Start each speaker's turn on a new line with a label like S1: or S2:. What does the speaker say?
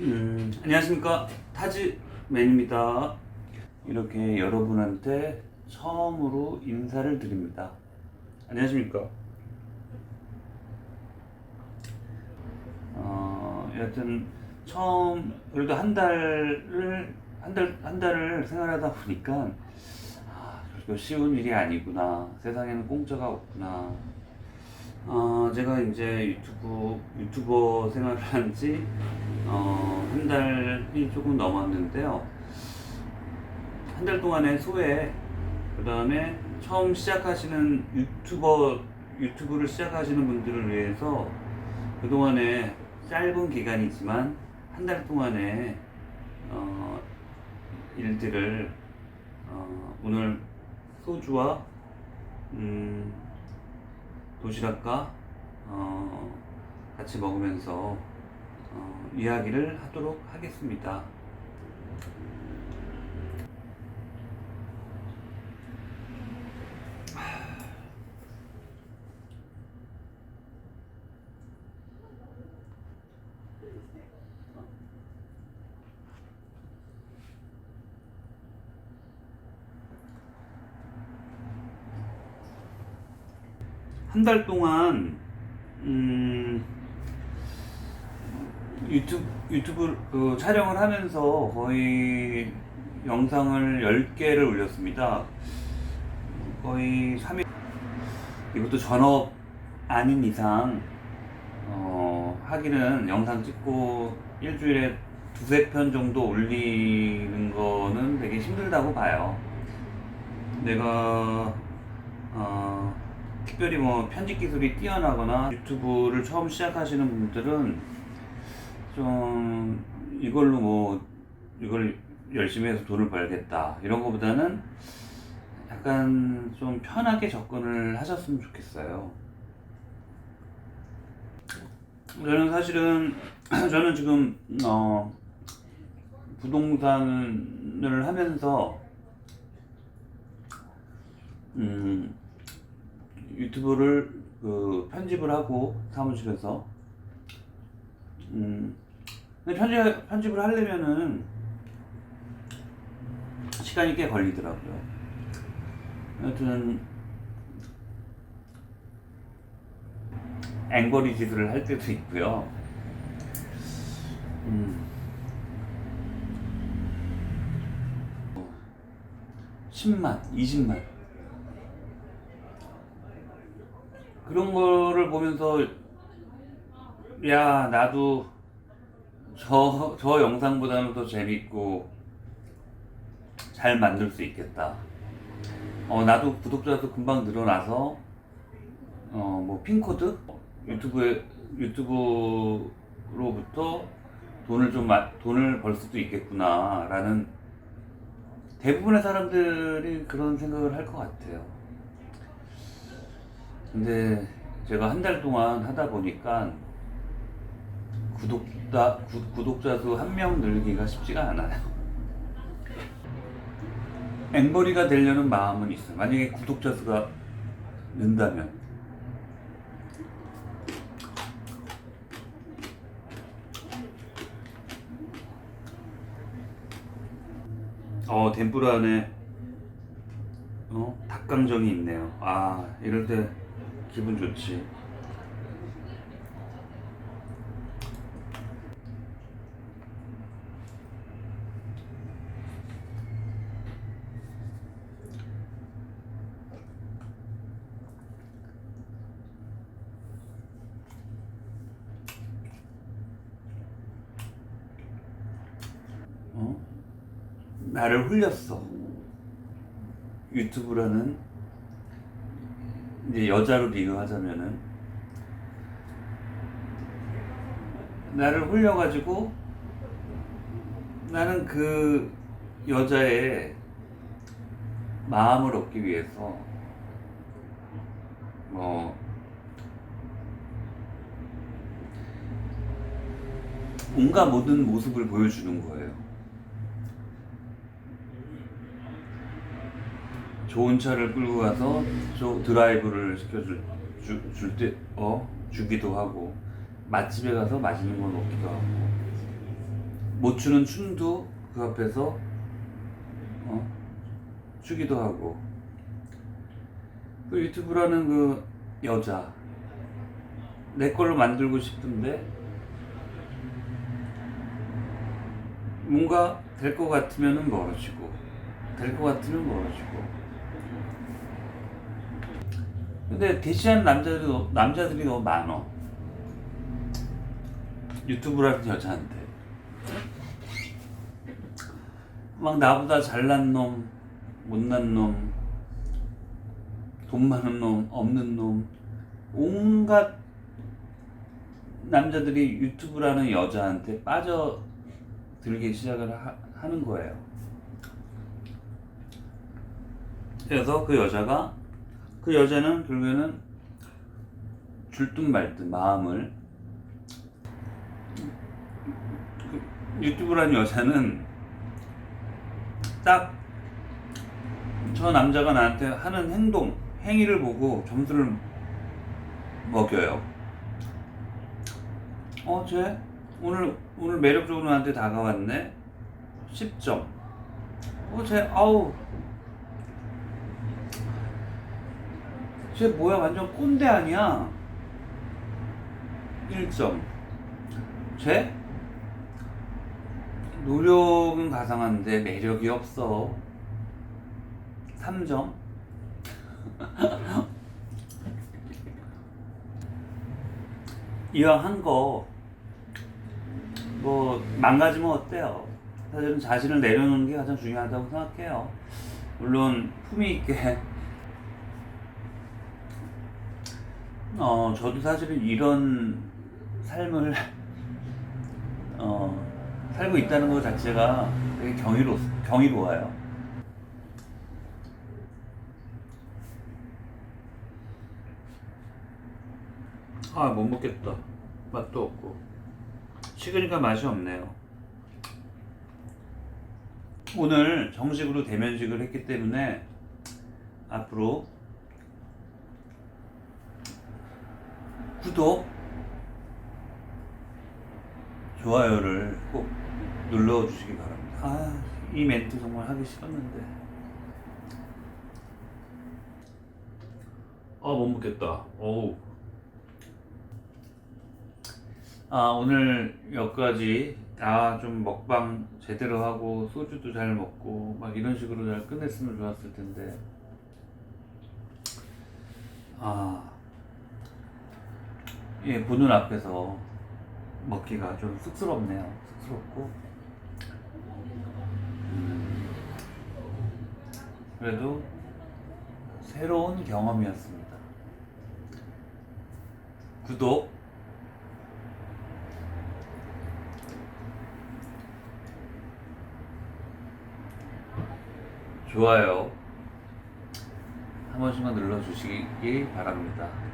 S1: 음, 안녕하십니까 타즈맨입니다. 이렇게 여러분한테 처음으로 인사를 드립니다. 안녕하십니까. 어, 여하튼 처음 그래도 한 달을 한달한 달을 생활하다 보니까 아, 그렇게 쉬운 일이 아니구나. 세상에는 공짜가 없구나. 어, 제가 이제 유튜브 유튜버 생활을 한지 어, 한 달이 조금 넘었는데요. 한 달 동안의 소외, 그 다음에 처음 시작하시는 유튜버, 유튜브를 시작하시는 분들을 위해서 그동안에 짧은 기간이지만 한 달 동안의 어, 일들을 어, 오늘 소주와 음, 도시락과 어, 같이 먹으면서 어, 이야기를 하도록 하겠습니다. 한달 동안 음, 유튜브 유튜브 그 촬영을 하면서 거의 영상을 10개를 올렸습니다. 거의 3일 이것도 전업 아닌 이상 어, 하기는 영상 찍고 일주일에 두세 편 정도 올리는 거는 되게 힘들다고 봐요. 내가 어, 특별히 뭐 편집 기술이 뛰어나거나 유튜브를 처음 시작하시는 분들은 좀 이걸로 뭐 이걸 열심히 해서 돈을 벌겠다 이런 거보다는 약간 좀 편하게 접근을 하셨으면 좋겠어요. 저는 사실은 저는 지금 어 부동산을 하면서 음 유튜브를 그 편집을 하고 사무실에서 음 근데 편집 편집을 하려면은 시간이 꽤 걸리더라고요. 여튼 앵거리 짓을 할 때도 있고요. 음. 10만, 20만. 그런 거를 보면서, 야, 나도 저, 저 영상보다는 더 재밌고, 잘 만들 수 있겠다. 어, 나도 구독자 수 금방 늘어나서, 어, 뭐, 핀코드? 유튜브에, 유튜브로부터 돈을 좀, 마- 돈을 벌 수도 있겠구나, 라는 대부분의 사람들이 그런 생각을 할 것 같아요. 근데 제가 한 달 동안 하다 보니까 구독자, 구, 구독자 수 한 명 늘기가 쉽지가 않아요. 앵벌이가 되려는 마음은 있어요. 만약에 구독자 수가 는다면. 어, 덴뿌라 안에 어, 닭강정이 있네요. 아, 이럴 때 기분 좋지. 어? 나를 흘렸어. 유튜브라는 이제 여자로 비교하자면은 나를 흘려가지고 나는 그 여자의 마음을 얻기 위해서 뭐 온갖 모든 모습을 보여주는 거예요. 좋은 차를 끌고 가서 저 드라이브를 시켜줄 줄때 어? 주기도 하고 맛집에 가서 맛있는 걸 먹기도 하고. 못 추는 춤도 그 앞에서 어? 추기도 하고. 그 유튜브라는 그 여자 내 걸로 만들고 싶은데 뭔가 될 것 같으면은 멀어지고 될 것 같으면 멀어지고 근데 대시하는 남자들이 너- 남자들이 너무 많어. 유튜브라는 여자한테. 막 나보다 잘난 놈, 못난 놈, 돈 많은 놈, 없는 놈, 온갖 남자들이 유튜브라는 여자한테 빠져들기 시작을 하, 하는 거예요. 그래서 그 여자가 그 여자는 결국에는 줄듯 말듯 마음을 그 유튜브라는 여자는 딱 저 남자가 나한테 하는 행동, 행위를 보고 점수를 먹여요. 어, 쟤 오늘 오늘 매력적으로 나한테 다가왔네. 10점. 어, 쟤 아우. 쟤 뭐야 완전 꼰대 아니야. 1점. 쟤 노력은 가상한데 매력이 없어. 3점. 이왕 한 거, 뭐, 망가지면 어때요? 사실은 자신을 내려놓는 게 가장 중요하다고 생각해요. 물론, 품위 있게. 어, 저도 사실은 이런 삶을, 어, 살고 있다는 것 자체가 되게 경이로, 경이로워요. 아, 못 먹겠다. 맛도 없고. 식으니까 맛이 없네요. 오늘 정식으로 대면식을 했기 때문에 앞으로 구독, 좋아요를 꼭 눌러주시기 바랍니다. 아, 이 멘트 정말 하기 싫었는데. 아, 못 먹겠다. 어우. 아, 오늘 여기까지 아, 좀 먹방 제대로 하고 소주도 잘 먹고 막 이런 식으로 잘 끝냈으면 좋았을 텐데. 아, 예, 보는 앞에서 먹기가 좀 쑥스럽네요. 쑥스럽고. 음, 그래도 새로운 경험이었습니다. 구독, 좋아요 한 번씩만 눌러주시기 바랍니다.